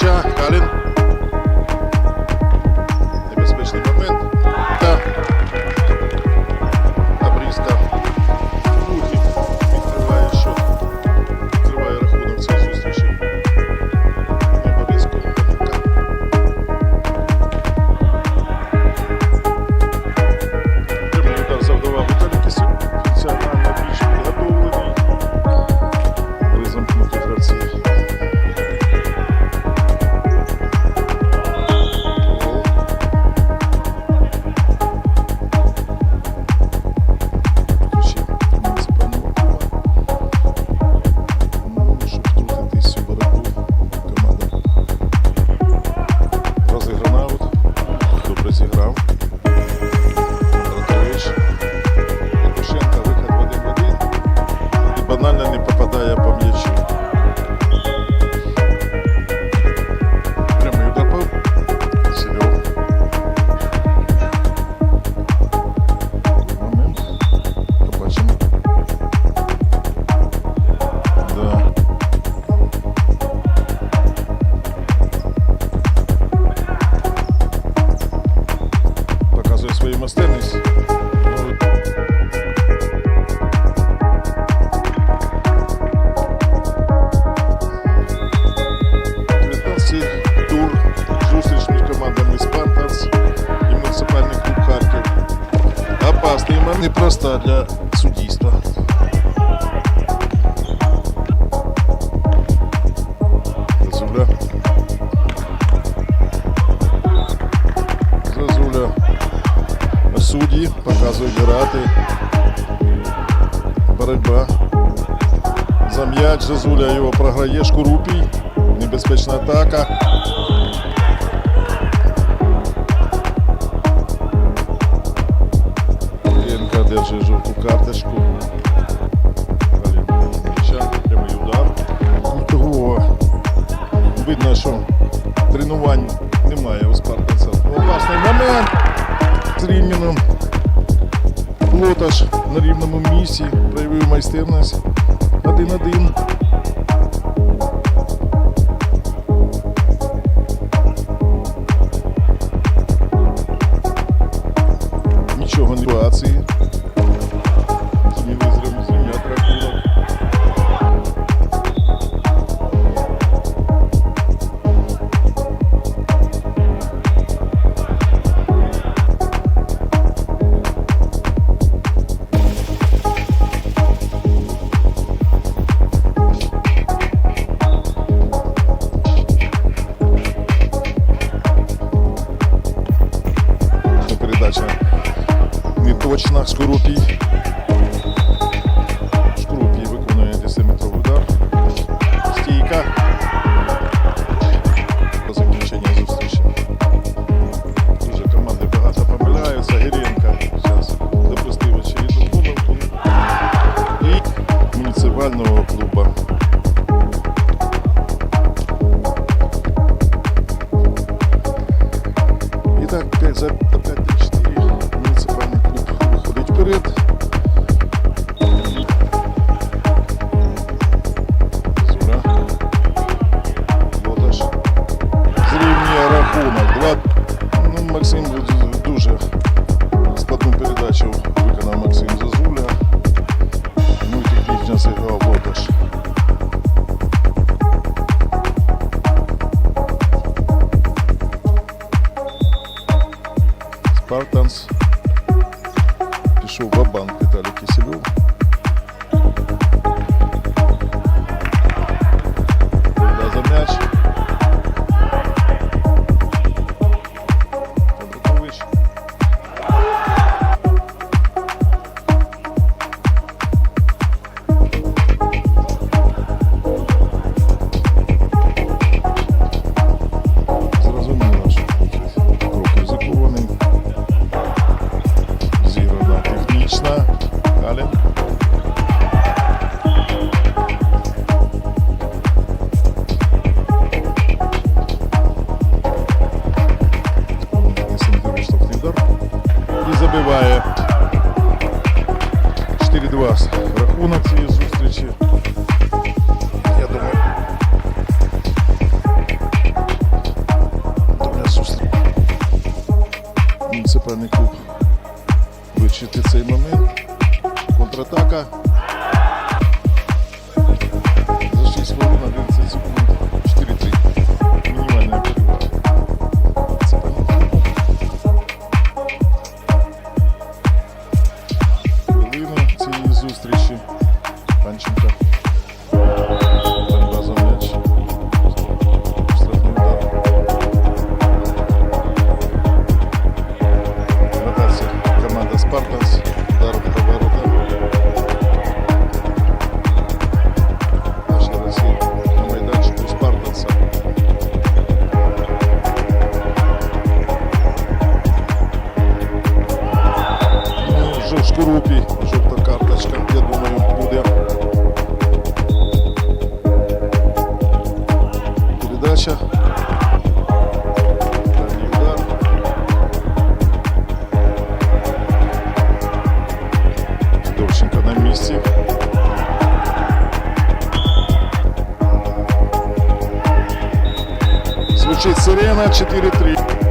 Got it. Непроста для суддівства. Зазуля. Зазуля. Судді показують грати. Боротьба. За м'яч Зазуля його програє. Шкурупій. Небезпечна атака. Держить жовту карточку. Прямий удар. Того Видно, що тренувань немає у спартанців. Опасний момент. З Рівніном. Плоташ на рівному місці проявив майстерність. Один-один. Неточна. Шкурупій. Пішов в банк Віталій Кисельов. Да, за м'яч. Клуб вивчити цей момент. Контратака. За 6 хвилин 11 секунд. 4-3. Мінімальна перевага. Хвилина цієї зустрічі. Панченко. Команда Спартанс. Удар в ворота. На майданчику Спартанса. Ну, вже шкурупі. Жовта карточка, Звучить сирена 4-3.